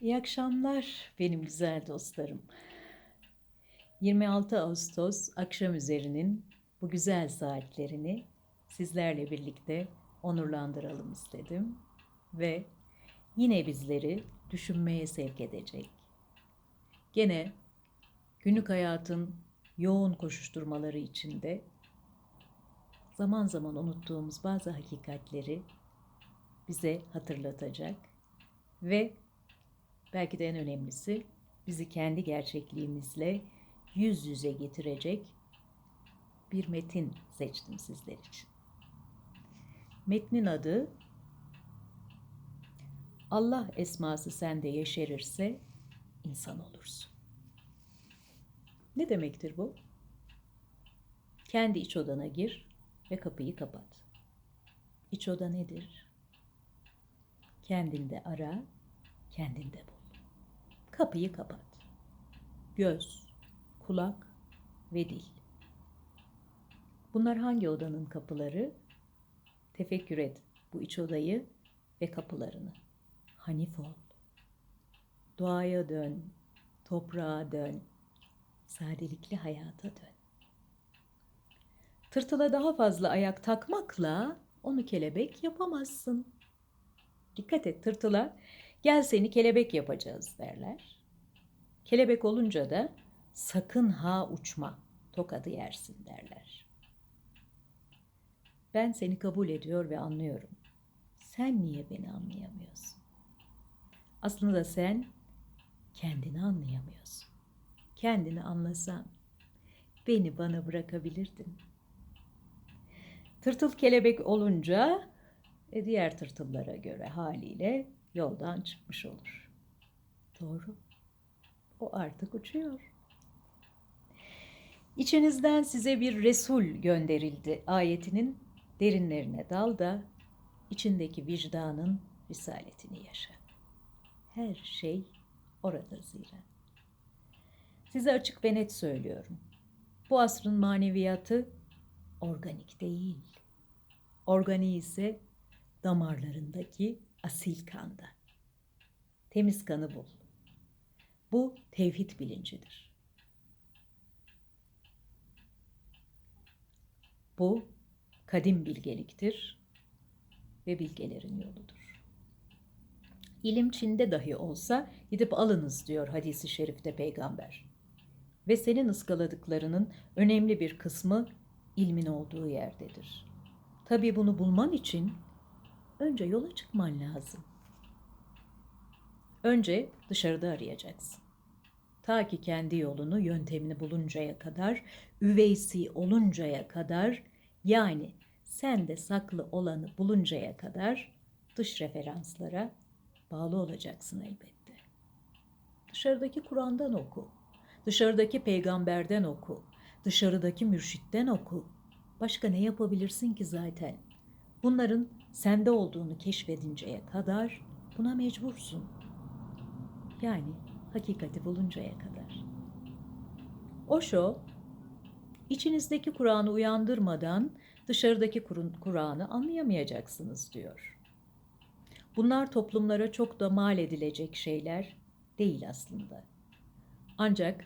İyi akşamlar benim güzel dostlarım. 26 Ağustos akşam üzerinin bu güzel saatlerini sizlerle birlikte onurlandıralım istedim ve yine bizleri düşünmeye sevk edecek. Gene günlük hayatın yoğun koşuşturmaları içinde zaman zaman unuttuğumuz bazı hakikatleri bize hatırlatacak ve belki de en önemlisi bizi kendi gerçekliğimizle yüz yüze getirecek bir metin seçtim sizler için. Metnin adı Allah esması sende yeşerirse insan olursun. Ne demektir bu? Kendi iç odana gir ve kapıyı kapat. İç oda nedir? Kendinde ara, kendinde bul. Kapıyı kapat. Göz, kulak ve dil. Bunlar hangi odanın kapıları? Tefekkür et bu iç odayı ve kapılarını. Hanif ol. Doğaya dön, toprağa dön, sadelikli hayata dön. Tırtıla daha fazla ayak takmakla onu kelebek yapamazsın. Dikkat et tırtıla gel seni kelebek yapacağız derler. Kelebek olunca da sakın ha uçma tokadı yersin derler. Ben seni kabul ediyor ve anlıyorum. Sen niye beni anlayamıyorsun? Aslında sen kendini anlayamıyorsun. Kendini anlasan beni bana bırakabilirdin. Tırtıl kelebek olunca e, diğer tırtıllara göre haliyle yoldan çıkmış olur. Doğru. O artık uçuyor. İçinizden size bir Resul gönderildi ayetinin derinlerine dal da içindeki vicdanın risaletini yaşa. Her şey orada zira. Size açık ve net söylüyorum. Bu asrın maneviyatı organik değil. Organiği ise damarlarındaki asil kanda. Temiz kanı bul. Bu tevhid bilincidir. Bu kadim bilgeliktir ve bilgelerin yoludur. İlim Çin'de dahi olsa gidip alınız diyor hadisi şerifte peygamber. Ve senin ıskaladıklarının önemli bir kısmı ilmin olduğu yerdedir. Tabii bunu bulman için önce yola çıkman lazım. Önce dışarıda arayacaksın. Ta ki kendi yolunu, yöntemini buluncaya kadar, üveysi oluncaya kadar, yani sende saklı olanı buluncaya kadar dış referanslara bağlı olacaksın elbette. Dışarıdaki Kur'an'dan oku. Dışarıdaki peygamberden oku. Dışarıdaki mürşitten oku. Başka ne yapabilirsin ki zaten? Bunların sende olduğunu keşfedinceye kadar buna mecbursun. Yani hakikati buluncaya kadar. Osho, içinizdeki Kur'an'ı uyandırmadan dışarıdaki Kur'an'ı anlayamayacaksınız diyor. Bunlar toplumlara çok da mal edilecek şeyler değil aslında. Ancak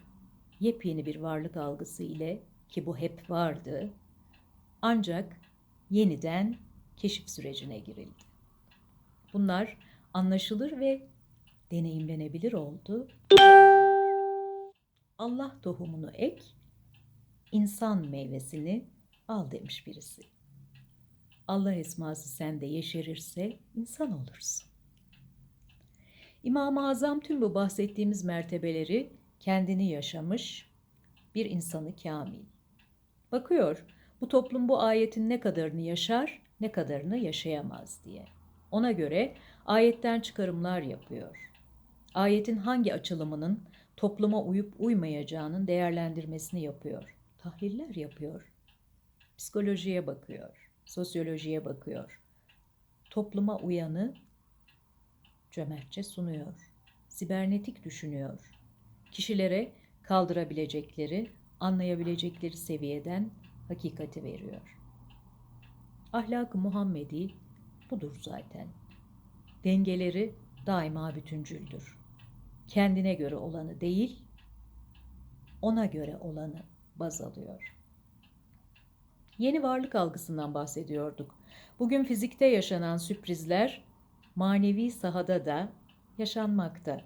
yepyeni bir varlık algısı ile ki bu hep vardı, ancak yeniden keşif sürecine girildi. Bunlar anlaşılır ve deneyimlenebilir oldu. Allah tohumunu ek, insan meyvesini al demiş birisi. Allah esması sende yeşerirse insan olursun. İmam-ı Azam tüm bu bahsettiğimiz mertebeleri kendini yaşamış bir insanı kamil. Bakıyor bu toplum bu ayetin ne kadarını yaşar, ne kadarını yaşayamaz diye. Ona göre ayetten çıkarımlar yapıyor. Ayetin hangi açılımının topluma uyup uymayacağının değerlendirmesini yapıyor. Tahliller yapıyor. Psikolojiye bakıyor, sosyolojiye bakıyor. Topluma uyanı cömertçe sunuyor. Sibernetik düşünüyor. Kişilere kaldırabilecekleri, anlayabilecekleri seviyeden hakikati veriyor. Ahlak-ı Muhammedi budur zaten. Dengeleri daima bütüncüldür. kendine göre olanı değil, ona göre olanı baz alıyor. Yeni varlık algısından bahsediyorduk. Bugün fizikte yaşanan sürprizler manevi sahada da yaşanmakta.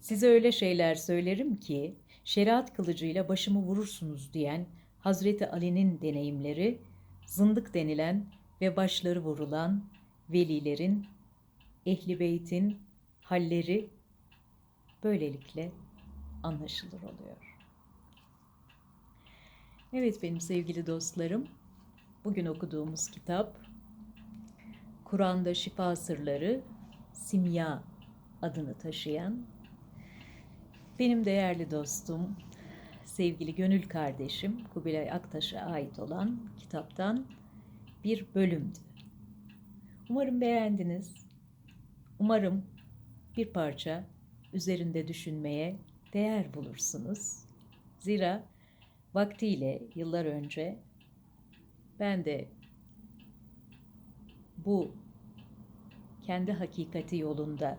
Size öyle şeyler söylerim ki şeriat kılıcıyla başımı vurursunuz diyen Hazreti Ali'nin deneyimleri, zındık denilen ve başları vurulan velilerin, ehli beytin halleri böylelikle anlaşılır oluyor. Evet benim sevgili dostlarım, bugün okuduğumuz kitap Kur'an'da Şifa Sırları Simya adını taşıyan benim değerli dostum, sevgili gönül kardeşim Kubilay Aktaş'a ait olan kitaptan bir bölümdü. Umarım beğendiniz. Umarım bir parça üzerinde düşünmeye değer bulursunuz. Zira vaktiyle yıllar önce ben de bu kendi hakikati yolunda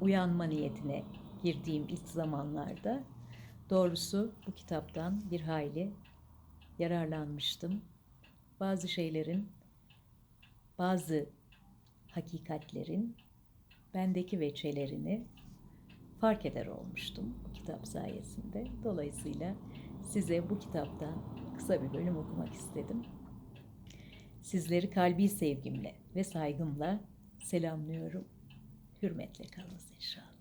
uyanma niyetine girdiğim ilk zamanlarda doğrusu bu kitaptan bir hayli yararlanmıştım. Bazı şeylerin, bazı hakikatlerin bendeki veçelerini fark eder olmuştum bu kitap sayesinde. Dolayısıyla size bu kitaptan kısa bir bölüm okumak istedim. Sizleri kalbi sevgimle ve saygımla selamlıyorum. Hürmetle kalınız inşallah.